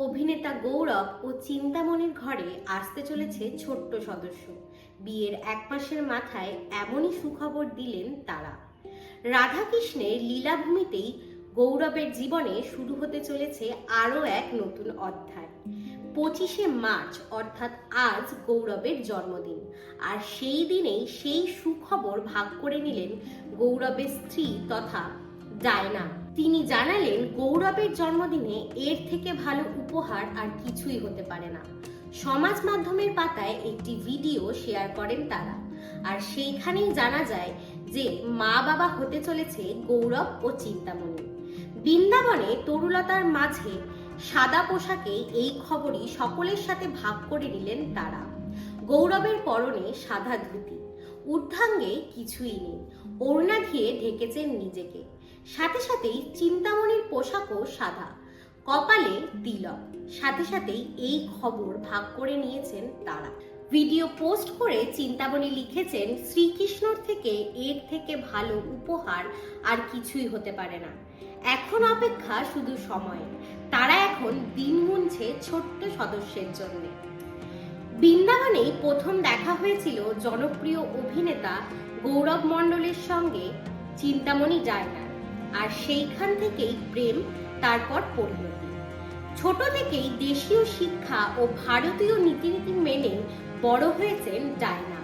অভিনেতা গৌরব ও চিন্তামণির ঘরে আসতে চলেছে ছোট্ট সদস্য। বিয়ের এক মাসের মাথায় এমনই সুখবর দিলেন তারা। রাধাকৃষ্ণের লীলাভূমিতেই গৌরবের জীবনে শুরু হতে চলেছে আরও এক নতুন অধ্যায়। পঁচিশে মার্চ, অর্থাৎ আজ গৌরবের জন্মদিন। আর সেই দিনেই সেই সুখবর ভাগ করে নিলেন গৌরবের স্ত্রী তথা ডায়না। তিনি জানালেন, গৌরবের জন্মদিনে এর থেকে ভালো উপহার আর কিছুই হতে পারে না। সমাজ মাধ্যমের পাতায় একটি ভিডিও শেয়ার করেন তারা। আর সেইখানেই জানা যায় যে, মা বাবা হতে চলেছে গৌরব ও চিন্তামণি। বৃন্দাবনে তরুলতার মাঝে সাদা পোশাকে এই খবরই সকলের সাথে ভাগ করে নিলেন তারা। গৌরবের পরনে সাদা ধুতি। ঊর্ধ্বাঙ্গে কিছুই নেই। ওড়না ঘিয়ে ঢেকেছেন নিজেকে। সাথে সাথেই চিন্তামণির পোশাকও সাদা, কপালে তিলক। সাথে সাথেই এই খবর ভাগ করে নিয়েছেন তারা। ভিডিও পোস্ট করে চিন্তামণি লিখেছেন, শ্রীকৃষ্ণর থেকে এর থেকে ভালো উপহার আর কিছুই হতে পারে না। এখন অপেক্ষা শুধু সময়। তারা এখন দিন গুনছে ছোট্ট সদস্যের জন্য। বৃন্দাবনে প্রথম দেখা হয়েছিল জনপ্রিয় অভিনেতা গৌরব মণ্ডলের সঙ্গে। চিন্তামণি জায়গার আর সেইখান থেকেই প্রেম, তারপর পরিণতি। ছোট থেকেই দেশীয় শিক্ষা ও ভারতীয় নীতিনীতি মেনে বড় হয়েছেন ডায়না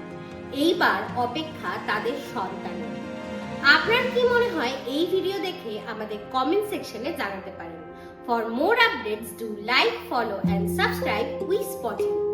এইবার অপেক্ষা তাদের সন্তানের। আপনার কি মনে হয় এই ভিডিও দেখে আমাদের কমেন্ট সেকশনে জানাতে পারেন। For more updates do like follow and subscribe we spotting